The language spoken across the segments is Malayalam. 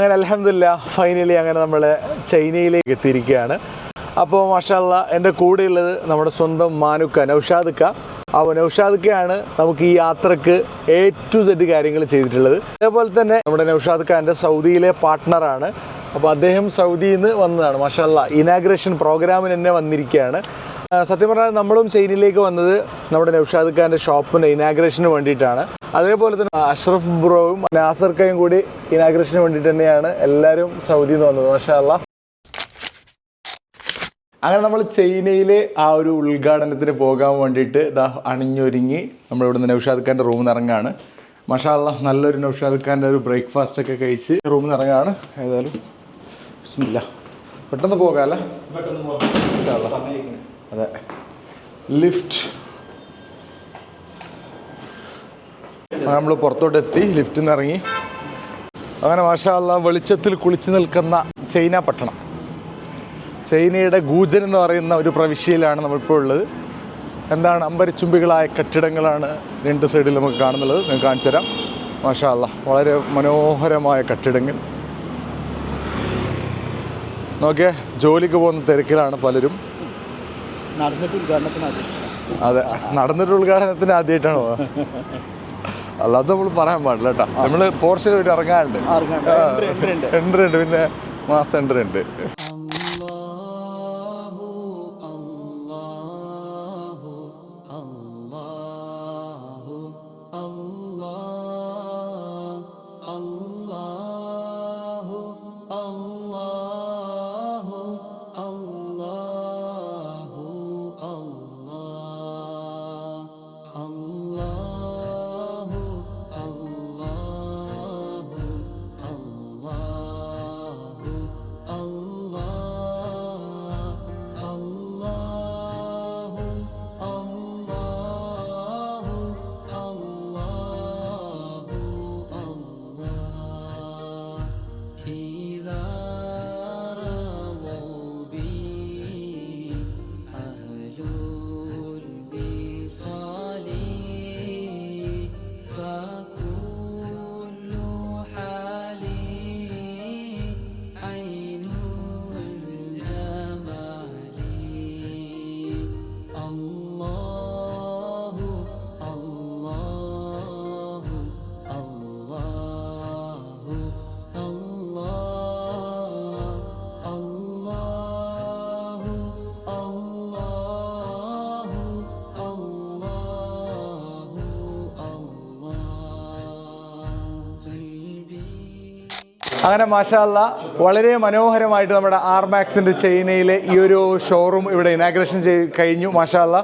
അങ്ങനെ അലഹമില്ല ഫൈനലി അങ്ങനെ നമ്മൾ ചൈനയിലേക്ക് എത്തിയിരിക്കുകയാണ്. അപ്പോൾ മാഷാല്ല എന്റെ കൂടെയുള്ളത് നമ്മുടെ സ്വന്തം മാനുക്ക നൗഷാദുക്ക. അപ്പോൾ നൗഷാദുക്കയാണ് നമുക്ക് ഈ യാത്രയ്ക്ക് എ ടു സെഡ് കാര്യങ്ങൾ ചെയ്തിട്ടുള്ളത്. അതേപോലെ തന്നെ നമ്മുടെ നൗഷാദുക്ക എന്റെ സൗദിയിലെ പാർട്ട്ണറാണ് അപ്പോൾ അദ്ദേഹം സൗദിയിൽ നിന്ന് വന്നതാണ് മാഷാല്ല ഇനാഗ്രേഷൻ പ്രോഗ്രാമിന് തന്നെ വന്നിരിക്കുകയാണ്. സത്യം പറഞ്ഞാൽ നമ്മളും ചൈനയിലേക്ക് വന്നത് നമ്മുടെ നൗഷാദ് ഖാന്റെ ഷോപ്പിന് ഇനാഗ്രേഷന് വേണ്ടിയിട്ടാണ്. അതേപോലെ തന്നെ അഷ്റഫ് ബ്രോവും നാസർ ഖയും കൂടി ഇനാഗ്രേഷന് വേണ്ടിയിട്ട് തന്നെയാണ് എല്ലാവരും സൗദിയിൽ നിന്ന് വന്നത് മാഷാല്ല അങ്ങനെ നമ്മൾ ചൈനയിലെ ആ ഒരു ഉദ്ഘാടനത്തിന് പോകാൻ വേണ്ടിയിട്ട് ഇതാ അണിഞ്ഞൊരുങ്ങി നമ്മൾ നിന്ന് നൗഷാദ് ഖാന്റെ റൂമിൽ നിന്ന് ഇറങ്ങാണ്. മഷാല്ല നല്ലൊരു നൗഷാദ് ഖാന്റെ ഒരു ബ്രേക്ക്ഫാസ്റ്റ് ഒക്കെ കഴിച്ച് റൂമിൽ നിന്ന് ഇറങ്ങാണ്. ഏതായാലും പെട്ടെന്ന് പോകാമല്ലേ ഇൻഷാ അല്ലാ. അതെ. ലിഫ്റ്റ് നമ്മൾ പുറത്തോട്ട് എത്തി ലിഫ്റ്റിൽ നിന്ന് ഇറങ്ങി. അങ്ങനെ മാഷാല്ല വെളിച്ചത്തിൽ കുളിച്ചു നിൽക്കുന്ന ചൈന പട്ടണം. ചൈനയുടെ ഗൂജൻ എന്ന് പറയുന്ന ഒരു പ്രവിശ്യയിലാണ് നമ്മളിപ്പോൾ ഉള്ളത്. എന്താണ്? അമ്പരച്ചുംബികളായ കെട്ടിടങ്ങളാണ് രണ്ട് സൈഡിൽ നമുക്ക് കാണുന്നുള്ളത് നിങ്ങൾക്ക് കാണിച്ചു തരാം. മാഷാല്ല വളരെ മനോഹരമായ കെട്ടിടങ്ങൾ. നോക്കിയേ ജോലിക്ക് പോകുന്ന തിരക്കിലാണ് പലരും. നടന്നിട്ട് ഉദ്ഘാടനത്തിന് അതെ നടന്നിട്ട് ഉദ്ഘാടനത്തിന് ആദ്യമായിട്ടാണോ? അല്ലാതെ നമ്മൾ പറയാൻ പാടില്ല കേട്ടോ. നമ്മൾ ഒരു ഇറങ്ങാറുണ്ട്. എൻട്രി ഉണ്ട് പിന്നെ മാസം എൻട്രി ഉണ്ട്. അങ്ങനെ മാഷാല്ല വളരെ മനോഹരമായിട്ട് നമ്മുടെ ആർമാക്സിന്റെ ചൈനയിലെ ഈ ഒരു ഷോറൂം ഇവിടെ ഇനാഗ്രേഷൻ ചെയ്ത് കഴിഞ്ഞു മാഷാല്ല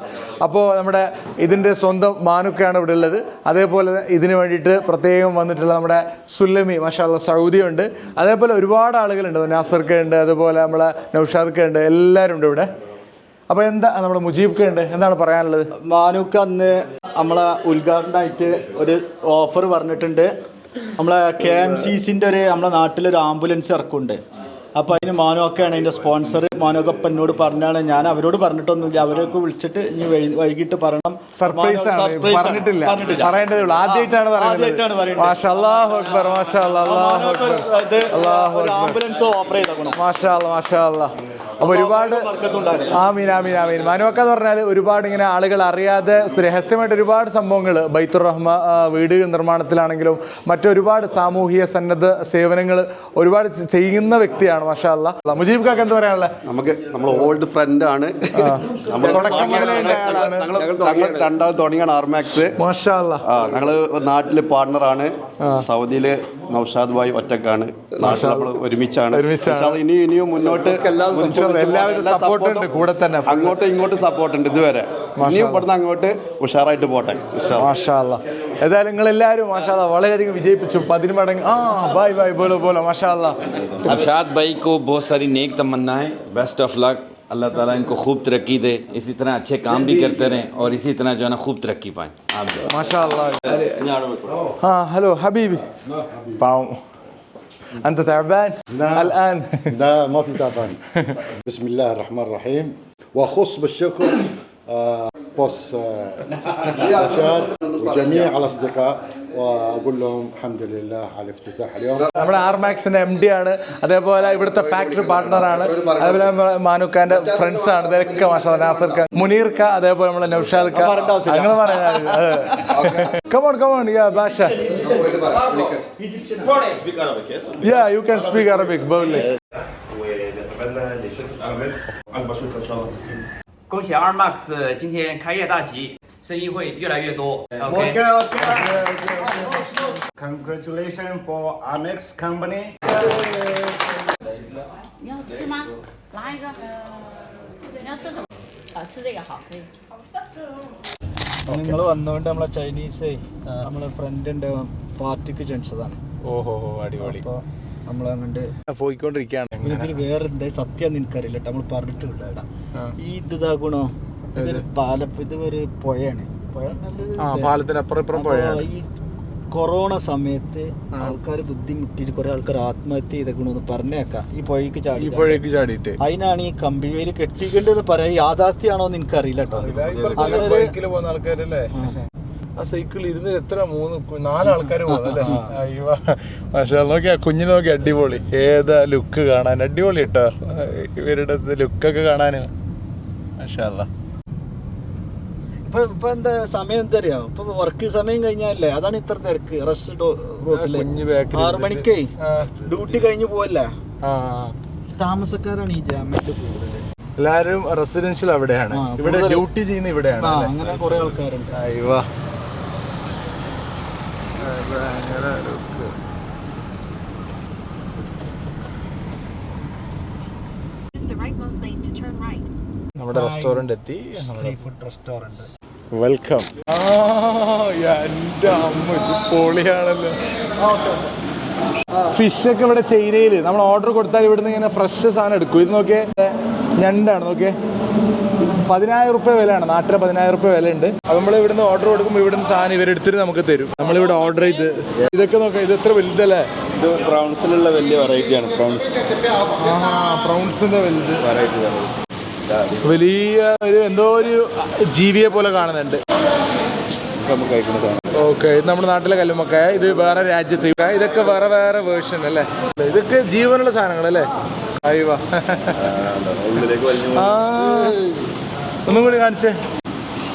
അപ്പോൾ നമ്മുടെ ഇതിന്റെ സ്വന്തം മാനുക്കയാണ് ഇവിടെ ഉള്ളത്. അതേപോലെ ഇതിന് വേണ്ടിയിട്ട് പ്രത്യേകം വന്നിട്ടുള്ള നമ്മുടെ സുല്ലമി മാഷാല്ല സൗദി ഉണ്ട്. അതേപോലെ ഒരുപാട് ആളുകളുണ്ട്. നാസർക്ക ഉണ്ട് അതുപോലെ നമ്മളെ നൗഷാദ് ഉണ്ട് എല്ലാവരും ഉണ്ട് ഇവിടെ. അപ്പോൾ എന്താ നമ്മുടെ മുജീബ് ഉണ്ട്? എന്താണ് പറയാനുള്ളത്? മാനുക്ക് അന്ന് നമ്മളെ ഉദ്ഘാടനമായിട്ട് ഒരു ഓഫർ പറഞ്ഞിട്ടുണ്ട് നമ്മളെ കെ എം സി ഒരു നമ്മളെ നാട്ടിലൊരു ആംബുലൻസ് ഇറക്കുന്നുണ്ട്. അപ്പോൾ അതിന് മാനുവൊക്കെയാണ് അതിന്റെ സ്പോൺസർ മാനുവൊക്കെ ഇപ്പം എന്നോട് പറഞ്ഞാണ്. ഞാൻ അവരോട് പറഞ്ഞിട്ടൊന്നുമില്ല. അവരൊക്കെ വിളിച്ചിട്ട് ഇനി വൈകിട്ട് പറയണം. സർപ്രൈസ് പറഞ്ഞിട്ടില്ല. പറഞ്ഞിട്ടില്ല. പറയേണ്ടതേ ഉള്ളൂ. ആദ്യമായിട്ടാണ് പറയുന്നത്. ആംബുലൻസ് ഓഫർ ചെയ്തേക്കണം? മാഷാ മാഷാ ഒരുപാട് ആമീൻ ആമീൻ ആമീൻ. മാനുവക്ക എന്ന് പറഞ്ഞാൽ ഒരുപാട് ഇങ്ങനെ ആളുകൾ അറിയാതെ രഹസ്യമായിട്ട് ഒരുപാട് സംഭവങ്ങൾ ബൈത്തുർ റഹ്മ വീട് നിർമ്മാണത്തിലാണെങ്കിലും മറ്റൊരുപാട് സാമൂഹിക സന്നദ്ധ സേവനങ്ങൾ ഒരുപാട് ചെയ്യുന്ന വ്യക്തിയാണ് മാഷാ അല്ലാ മുജീബ് കാക്ക് എന്താ പറയാനുള്ളത് നമുക്ക് നമ്മൾ ഓൾഡ് ഫ്രണ്ട് ആണ്. രണ്ടാമത് തുടങ്ങിയാണ് ആർമാക്സ് ഞങ്ങൾ നാട്ടിൽ പാർട്ണർ ആണ്. സൗദിയിൽ നൌഷാദ് ഭായ് ഒറ്റക്കാണ്. നമ്മൾ ഒരുമിച്ചാണ്. ഇനി ഇനിയും ഇനിയും മുന്നോട്ട് എല്ലാവരും. അങ്ങോട്ടും ഇങ്ങോട്ടും സപ്പോർട്ട് ഉണ്ട് ഇതുവരെ. ഇനിയും ഇവിടുന്ന് അങ്ങോട്ട് ഉഷാറായിട്ട് പോട്ടെ ഇൻഷാ അല്ലാ. മാഷാ അല്ലാ. ഏതായാലും നിങ്ങൾ എല്ലാവരും മാഷാ അല്ലാ വളരെയധികം വിജയിപ്പിച്ചു പതിന് മടങ്ങ് ആ ബായ് ബായ് ബോലോ ബോലോ മാഷാ അല്ലാ. अरशाद भाई को बहुत सारी नेक तमन्नाएं बेस्ट ऑफ लक अल्लाह ताला इनको खूब तरक्की दे इसी तरह अच्छे काम भी करते रहें और इसी तरह जो है ना खूब तरक्की पाएं आप दुआ മാഷാ അല്ലാ. اه هلو حبيبي باو انت تعبان الان لا ما في تعبان بسم الله الرحمن الرحيم واخص بالشكر آه، بوس نشاط وجميع الاصدقاء واقول لهم الحمد لله على الافتتاح اليوم നമ്മുടെ ആർ മാക്സിന്റെ എം ഡി ആണ് അതേപോലെ ഇവിടുത്തെ ഫാക്ടറി പാർട്ട്ണറാണ് അതേപോലെ നമ്മുടെ മാനുക്കാന്റെ ഫ്രണ്ട്സ് ആണ് ഇതൊക്കെ മാഷാ നാസർ ഖാൻ മുനീർ ഖാൻ അതേപോലെ നമ്മുടെ നൌഷാദ് ഖാൻ അങ്ങനെ പറയാൻ കമോൺ കമോൺ യാ ഭാഷ യാ you can speak Arabic ബൗലി ونتمنى لشركه ارامكس اكبر شركه ان شاء الله في الصين 恭喜 R Max 今天开业大吉，生意会越来越多。OK， Congratulations for Amex company 你要吃吗？拿一个。你要吃什么？啊，吃这个好，可以。 നിങ്ങൾ വന്നുകൊണ്ട് നമ്മളെ ചൈനീസ് നമ്മളെ ഫ്രണ്ടിന്റെ പാർട്ടിക്ക് ക്ഷണിച്ചതാണ് ഓഹോ അടിപൊളി അപ്പോൾ നമ്മളങ്ങണ്ട് പോയിക്കൊണ്ടിരിക്കുകയാണ് പിന്നെ ഇതിൽ വേറെ എന്താ സത്യം നിനക്കറിയില്ല നമ്മൾ പറഞ്ഞിട്ടില്ല ഈ ഇത് ഇതാക്കണോ ഇതൊരു പാല ഇത് ഒരു പുഴയാണ്. പുഴ ആ പാലത്തിന് അപ്പുറം ഇപ്പുറം ഈ കൊറോണ സമയത്ത് ആൾക്കാർ ബുദ്ധിമുട്ടിയിട്ട് കുറെ ആൾക്കാർ ആത്മഹത്യ ചെയ്തേക്കണമെന്ന് പറഞ്ഞേക്കാം. ഈ പുഴയ്ക്ക് ഈ ചാടി പുഴയ്ക്ക് ചാടിയിട്ട്. അതിനാണ് ഈ കമ്പിവേലി കെട്ടിക്കേണ്ടത് പറയാ യാഥാർത്ഥ്യാണോ എന്ന് എനിക്കറിയില്ല കേട്ടോ. അങ്ങനെ ആ സൈക്കിൾ ഇരുന്ന് എത്ര? മൂന്ന് കു- നാല് ആൾക്കാർ പോകുന്നല്ലേ അയ്യോ. മാഷാ നോക്കിയാ കുഞ്ഞിനെ നോക്കി അടിപൊളി. ഏതാ ലുക്ക് കാണാൻ? അടിപൊളി കേട്ടോ ഇവരുടെ ലുക്കൊക്കെ കാണാന്. മാഷാ ഇപ്പൊ ഇപ്പൊ എന്താ സമയം എന്താ അറിയാം ഇപ്പൊ വർക്ക് സമയം കഴിഞ്ഞാലേ അതാണ് ഇത്ര തിരക്ക്. റഷ് റോട്ടിൽ ആറു മണിക്കേ? ഡ്യൂട്ടി കഴിഞ്ഞു പോവല്ലേ? ആ. താമസക്കാരാണ് ഈ ജാമ്യത്തിൽ കൂടുതൽ. എല്ലാരും റെസിഡൻഷ്യൽ അവിടെയാണ്. ഇവിടെ ഡ്യൂട്ടി ചെയ്യുന്ന ഇവിടെയാണ് അല്ലേ? അങ്ങനെ കുറെ ആൾക്കാരുണ്ട്. അയ്യോ. ഭയങ്കര look Use the rightmost lane to turn right. നമ്മുടെ റെസ്റ്റോറന്റ് എത്തി ഫുഡ് റെസ്റ്റോറന്റ് വെൽക്കം എന്റെ അമ്മ പൊളിയാണല്ലോ. ഫിഷ് ഒക്കെ ഇവിടെ ചൈനയിൽ നമ്മൾ ഓർഡർ കൊടുത്താൽ ഇവിടുന്ന് ഇങ്ങനെ ഫ്രഷ് സാധനം എടുക്കും. ഇത് നോക്കിയേ ഞണ്ടാണ് നോക്കിയേ. പതിനായിരം റുപ്യ വിലയാണ്. നാട്ടിലെ പതിനായിരം റുപ്യ വിലയുണ്ട്. നമ്മൾ ഇവിടുന്ന് ഓർഡർ കൊടുക്കുമ്പോൾ ഇവിടുന്ന് സാധനം ഇവർ ഇവരെടുത്തിട്ട് നമുക്ക് തരും. നമ്മളിവിടെ ഓർഡർ ചെയ്ത് ഇതൊക്കെ നോക്കാം ഇത് എത്ര വലുതല്ലേ? ഇത് പ്രൗൺസിലുള്ള വലിയ വെറൈറ്റിയാണ് പ്രൗൺസ് പ്രൗൺസിന്റെ വലുത്. വെറൈറ്റി വലിയ ഒരു എന്തോ ഒരു ജീവിയെ പോലെ കാണുന്നുണ്ട്. ഓക്കെ ഇത് നമ്മുടെ നാട്ടിലെ കല്ലുമൊക്കെ ഇത് വേറെ രാജ്യത്ത്. ഇതൊക്കെ വേറെ വേറെ വേർഷൻ അല്ലേ? ഇതൊക്കെ ജീവനുള്ള സാധനങ്ങൾ അല്ലേ അയ്യോ ഉള്ളിലേക്ക് ആ. ഒന്നും കൂടി കാണിച്ചേ.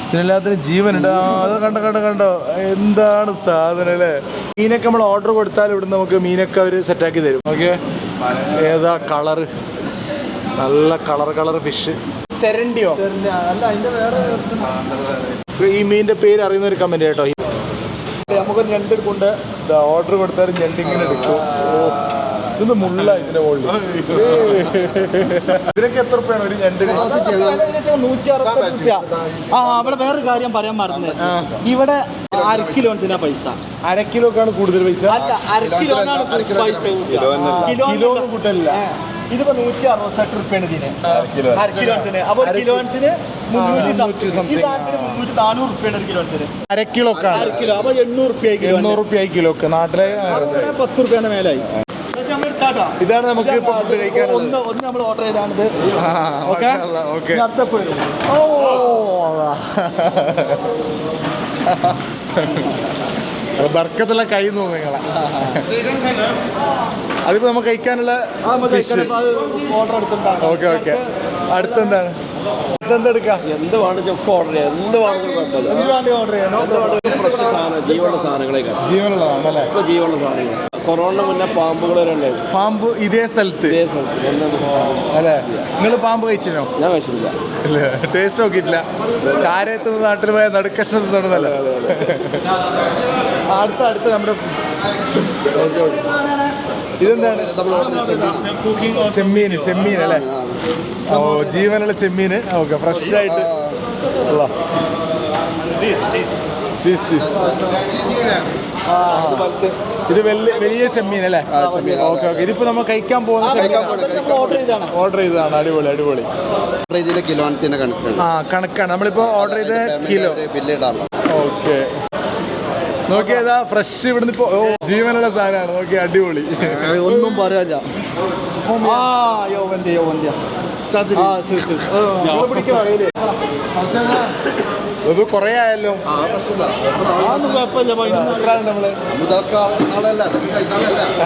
ഇതിനെല്ലാത്തിനും ജീവനുണ്ട്. അത് കണ്ടോ കണ്ടോ കണ്ടോ. എന്താണ് സാധനം അല്ലേ? മീനൊക്കെ നമ്മൾ ഓർഡർ കൊടുത്താൽ ഇവിടെ നമുക്ക് മീനൊക്കെ അവർ സെറ്റാക്കി തരും. ഓക്കെ? ഏതാ കളറ് നല്ല കളർ കളർ ഫിഷ് തെരണ്ടിയോ. ഈ മീനിന്റെ പേര് അറിയുന്ന ഒരു കമന്റ് കേട്ടോ. നമുക്ക് ഞണ്ട് കൊണ്ട് ഓർഡർ കൊടുത്താലും ഞണ്ടിങ്ങനെ എടുക്കും. ഇതൊന്ന് മുള്ള ഇതിന്റെ മുകളിൽ ഇതിനൊക്കെ എത്ര രൂപയാണ് ഒരു ഞണ്ട് നൂറ്റി അറുപത്തെട്ട് രൂപ ആ അവിടെ വേറൊരു കാര്യം പറയാൻ മറന്ന്. ഇവിടെ അര കിലോ പൈസ. അര കിലോക്കാണ് കൂടുതൽ പൈസ? അല്ല അര കിലോനാണ് പൈസ കിലോ കൂട്ടല്ല ഇതിപ്പോ നൂറ്റി അറുപത്തെട്ട് റുപ്യാണ് ഇതിന്. അര കിലോത്തിന് അപ്പൊ ഒരു കിലോത്തിന് മുന്നൂറ്റി സംതിങ്. ഈ സാധനത്തിന് മുന്നൂറ്റി നാനൂറ് റുപ്യാണ് ഒരു കിലോത്തിന് അര കിലോ അര കിലോ. അപ്പൊ എണ്ണൂറ് റുപ്യ കിലോ എണ്ണൂറ് റുപ്യ കിലോക്ക്. നാട്ടിലെ പത്ത് റുപ്യാണ് മേലായി. ഇതാണ് നമുക്ക് ഇപ്പൊ അത് ഫുഡ് കഴിക്കാനുള്ളത്. ഒന്ന് ഒന്ന് നമ്മൾ ഓർഡർ ചെയ്താണിത് ഓക്കെ ഓ ബർക്കത്തുള്ള കൈ തോന്നുന്നു നിങ്ങളെ. അതിപ്പോ നമുക്ക് കഴിക്കാനുള്ള ഓക്കെ ഓക്കെ അടുത്തെന്താണ്? അടുത്തെന്തെടുക്കാം എന്ത് വേണമെങ്കിലും ഒക്കെ ഓർഡർ ചെയ്യാം. എന്ത് വേണമെങ്കിലും കുഴപ്പമില്ല ഓർഡർ ചെയ്യാനോ ജീവനുള്ള സാധനങ്ങളെ ജീവനുള്ള ഇപ്പോൾ ജീവനുള്ള സാധനങ്ങൾ കൊറോണ മുന്നേ പാമ്പുകൾ വരെ ഉണ്ടായിരുന്നു പാമ്പ് ഇതേ സ്ഥലത്ത്? ഇതേ സ്ഥലത്ത്. ഒന്നും അല്ലേ? നിങ്ങൾ പാമ്പ് കഴിച്ചിനോ ഞാൻ കഴിച്ചിട്ടില്ല. ഇല്ല. ടേസ്റ്റ് നോക്കിയിട്ടില്ല. ചാരത്ത് നാട്ടിൽ പോയ നടുക്കഷ്ണത്തിൽ നടന്നല്ല അടുത്ത അടുത്ത നമ്മുടെ ഇതെന്താണ്? ചെമ്മീൻ ചെമ്മീൻ അല്ലേ? ഓ ജീവനുള്ള ചെമ്മീൻ ഓക്കെ ഫ്രഷ് ആയിട്ട് ഉള്ള. This, this. ഇത് വലിയ വലിയ ചെമ്മീൻ അല്ലേ? Okay okay. ഇതിപ്പോ നമ്മൾ കഴിക്കാൻ പോകുന്ന ഓർഡർ ചെയ്താണ് ഓർഡർ ചെയ്തതാണ്. അടിപൊളി അടിപൊളി. കിലോനത്തിന്റെ കണക്കാണ്. ആ കണക്കാണ്. നമ്മളിപ്പോ ഓർഡർ ചെയ്ത കിലോ. ബില്ല് ഇടാറുണ്ട്. ഓക്കെ. നോക്കിയതാ ഫ്രഷ് ഇവിടുന്ന് ഇപ്പൊ ജീവനുള്ള സാധനമാണ്. നോക്കി അടിപൊളി. ഒന്നും പറയാല്ല ആ യോവന്തി യോവന്തിയ. ആ ശരി ശരി. ഇത് കുറേ ആയല്ലോ.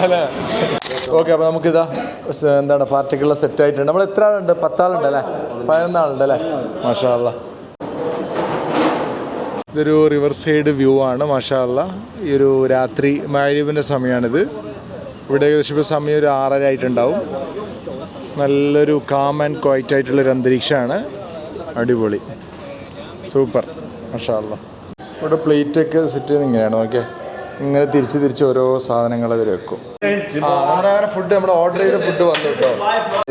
അല്ലേ? ഓക്കെ അപ്പോൾ നമുക്കിതാ ഇതാ എന്താണ് പാർട്ടിക്കുള്ള സെറ്റ് ആയിട്ടുണ്ട്. നമ്മൾ എത്ര ആളുണ്ട്? പത്താളുണ്ട് അല്ലേ? പതിനൊന്നാളുണ്ട് അല്ലേ? മാഷാള്ള ഇതൊരു റിവർ സൈഡ് വ്യൂ ആണ് മാഷാല്ല ഈ ഒരു രാത്രി മാരീബിന്റെ സമയമാണിത് ഇവിടെ ഏകദേശം ഇപ്പോൾ സമയം ഒരു ആറര ആയിട്ടുണ്ടാവും. നല്ലൊരു കാം ആൻഡ് ക്വൈറ്റ് ആയിട്ടുള്ളൊരു അന്തരീക്ഷമാണ്. അടിപൊളി. സൂപ്പർ. മഷാല്ല ഇവിടെ പ്ലേറ്റൊക്കെ സെറ്റ് ചെയ്യുന്നത് ഇങ്ങനെയാണ് ഓക്കെ ഇങ്ങനെ തിരിച്ച് തിരിച്ച് ഓരോ സാധനങ്ങൾ അവർ വെക്കും. നമ്മുടെ അങ്ങനെ ഫുഡ് നമ്മൾ ഓർഡർ ചെയ്ത ഫുഡ് വന്നു കേട്ടോ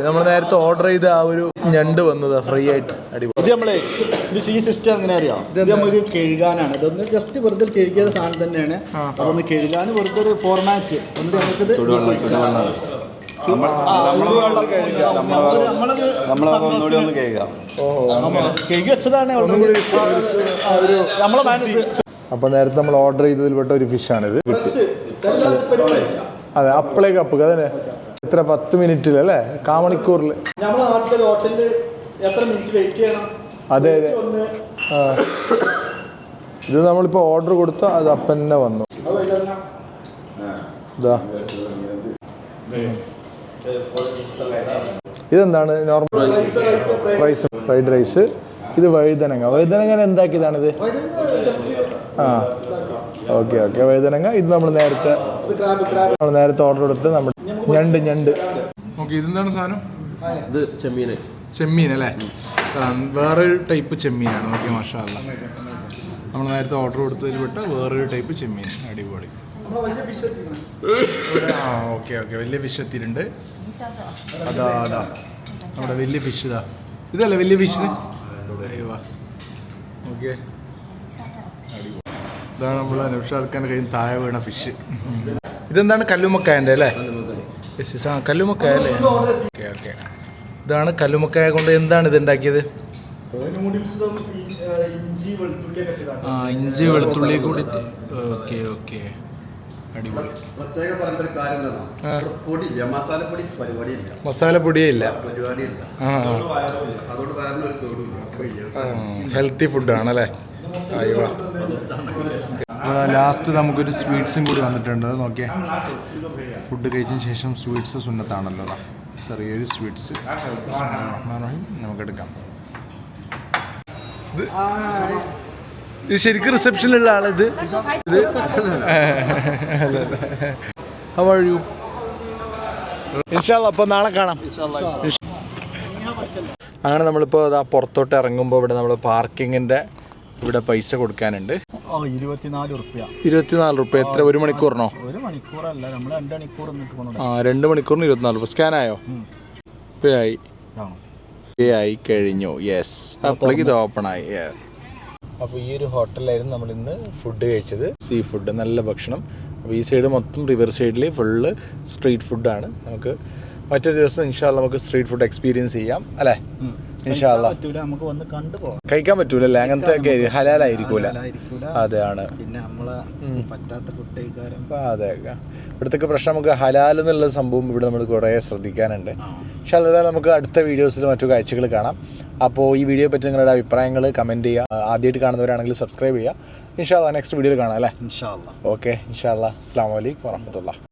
നമ്മൾ നേരത്തെ ഓർഡർ ചെയ്ത ആ ഒരു ഞണ്ട് വന്നതാ ഫ്രീ ആയിട്ട്. അടിപൊളി. ഇത് നമ്മളെ ഇത് സീ സിസ്റ്റം എങ്ങനെ അറിയാം? ഇത് നമുക്ക് കഴുകാനാണ്. ഇതൊന്ന് ജസ്റ്റ് വെറുതെ കഴുകിയ സാധനം തന്നെയാണ്. അതൊന്ന് കഴുകാൻ വെറുതെ ഒരു ഫോർമാറ്റ് എന്നിട്ട് നമുക്കിത് നമ്മളൊന്നുകൂടി ഒന്ന് കേൾക്കാം. വെച്ചതാണ് നമ്മളെ അപ്പോൾ നേരത്തെ നമ്മൾ ഓർഡർ ചെയ്തതിൽ പെട്ട ഒരു ഫിഷാണിത് അതെ. അപ്പളേ കപ്പ് അതന്നെ. എത്ര പത്ത് മിനിറ്റിലല്ലേ കാമണിക്കൂറിൽ കാമണിക്കൂറിൽ. നാട്ടിലൊരു ഹോട്ടലിൽ എത്ര മിനിറ്റ് വെയിറ്റ് ചെയ്യണം? അതെ അതെ. ഇത് നമ്മളിപ്പോൾ ഓർഡർ കൊടുത്ത അത് അപ്പം തന്നെ വന്നു ഇതാ ഇതെന്താണ്? നോർമൽ റൈസ് ഫ്രൈഡ് റൈസ് ഇത് വഴുതനങ്ങ. വഴുതനങ്ങ എന്താക്കിയതാണിത്? ആ ഓക്കെ ഓക്കെ. വഴുതനങ്ങ. ഇത് നമ്മൾ നേരത്തെ നമ്മൾ നേരത്തെ ഓർഡർ കൊടുത്ത് നമ്മൾ ഞണ്ട് ഞണ്ട്. ഓക്കെ ഇതെന്താണ് സാധനം? ഇത് ചെമ്മീൻ ചെമ്മീൻ അല്ലേ? വേറൊരു ടൈപ്പ് ചെമ്മീനാണ്. ഓക്കെ മഷാല നമ്മൾ നേരത്തെ ഓർഡർ കൊടുത്തതിൽ വിട്ട വേറൊരു ടൈപ്പ് ചെമ്മീൻ. അടിപൊളി. ആ ഓക്കെ ഓക്കെ. വലിയ ഫിഷ് എത്തിയിട്ടുണ്ട്. അതാ അതാ. നമ്മുടെ വലിയ ഫിഷ് ഇതാ. ഇതല്ലേ വലിയ ഫിഷ് ഓക്കെ. ഇതാണ് നമ്മൾ നൗഷാദ് ഖാന്റെ കയ്യിൽ താഴെ വീണ ഫിഷ് ഇതെന്താണ് കല്ലുമക്കായന്റെ അല്ലേ? ആ കല്ലുമക്കായ അല്ലേ ഓക്കെ ഓക്കെ. ഇതാണ് കല്ലുമക്കായ കൊണ്ട് എന്താണ് ഇത് ഉണ്ടാക്കിയത്? ആ ഇഞ്ചി വെളുത്തുള്ളി കൂടി ഓക്കെ ഓക്കെ. അടിപൊളി പ്രത്യേക പറഞ്ഞ ഒരു കാര്യം ആ. തന്നെ പൊടിയില്ല മസാലപ്പൊടി പരിപാടിയില്ല മസാലപ്പൊടിയേ ഇല്ല പരിപാടിയില്ല അതുകൊണ്ട് വേറെ ഒരു തോടില്ല ഹെൽത്തി ഫുഡാണ് അല്ലേ അയ്യോ ലാസ്റ്റ് നമുക്കൊരു സ്വീറ്റ്സും കൂടി വന്നിട്ടുണ്ട് നോക്കിയേ ഫുഡ് കഴിച്ചതിന് ശേഷം സ്വീറ്റ്സ് സുന്നത്താണല്ലോ ചെറിയൊരു സ്വീറ്റ്സ് നമുക്ക് എടുക്കാം ഇത് ഇത് ശരിക്കും റിസപ്ഷനിലുള്ള ആളിത് ഇത്. are you? ഇൻഷാല്ല അപ്പോൾ നാളെ കാണാം. അങ്ങനെ നമ്മളിപ്പോൾ ആ പുറത്തോട്ട് ഇറങ്ങുമ്പോൾ ഇവിടെ നമ്മൾ പാർക്കിങ്ങിന്റെ ഇവിടെ പൈസ കൊടുക്കാനുണ്ട്. ഇരുപത്തിനാല് റുപ്യ എത്ര? ഒരു മണിക്കൂറിനോ? ഒരു മണിക്കൂറല്ല നമ്മൾ രണ്ട് മണിക്കൂർ ആ രണ്ട് മണിക്കൂറിന് ഇരുപത്തിനാല് റുപ്യ സ്കാനായോ? പേ ആയി പേ ആയി കഴിഞ്ഞു. യെസ് അപ്പോഴേക്ക് ഇത് ഓപ്പൺ ആയി. അപ്പോൾ ഈ ഒരു ഹോട്ടലിലായിരുന്നു നമ്മൾ ഇന്ന് ഫുഡ് കഴിച്ചത്. സീ ഫുഡ് നല്ല ഭക്ഷണം. അപ്പോൾ ഈ സൈഡ് മൊത്തം റിവർ സൈഡിൽ ഫുള്ള് സ്ട്രീറ്റ് ഫുഡാണ് നമുക്ക് മറ്റൊരു ദിവസം ഇൻഷാല്ല നമുക്ക് സ്ട്രീറ്റ് ഫുഡ് എക്സ്പീരിയൻസ് ചെയ്യാം. അല്ലേ? ഇൻഷാല്ല പറ്റൂല. നമുക്ക് വന്ന് കണ്ടുപോകാം കഴിക്കാൻ പറ്റൂലല്ലേ അങ്ങനത്തെ ഒക്കെ ഹലാലായിരിക്കൂല. അതെയാണ് അതെ പിന്നെ നമ്മളെ പറ്റാത്ത ഫുഡ് അതെ. ഇവിടുത്തെ പ്രശ്നം നമുക്ക് ഹലാൽ എന്നുള്ള സംഭവം ഇവിടെ നമ്മൾ കുറേ ശ്രദ്ധിക്കാനുണ്ട്. പക്ഷെ അല്ലാതെ നമുക്ക് അടുത്ത വീഡിയോസിൽ മറ്റു കാഴ്ചകൾ കാണാം. അപ്പോൾ ഈ വീഡിയോ പറ്റി നിങ്ങളുടെ അഭിപ്രായങ്ങൾ കമന്റ് ചെയ്യുക. ആദ്യമായിട്ട് കാണുന്നവരാണെങ്കിൽ സബ്സ്ക്രൈബ് ചെയ്യുക. ഇൻഷാല്ല നെക്സ്റ്റ് വീഡിയോയിൽ കാണാം അല്ലേ? ഇൻഷാല്ല ഓക്കെ ഇൻഷാല്ല അസ്സാം വലൈക്കും വാഹമത്തുള്ള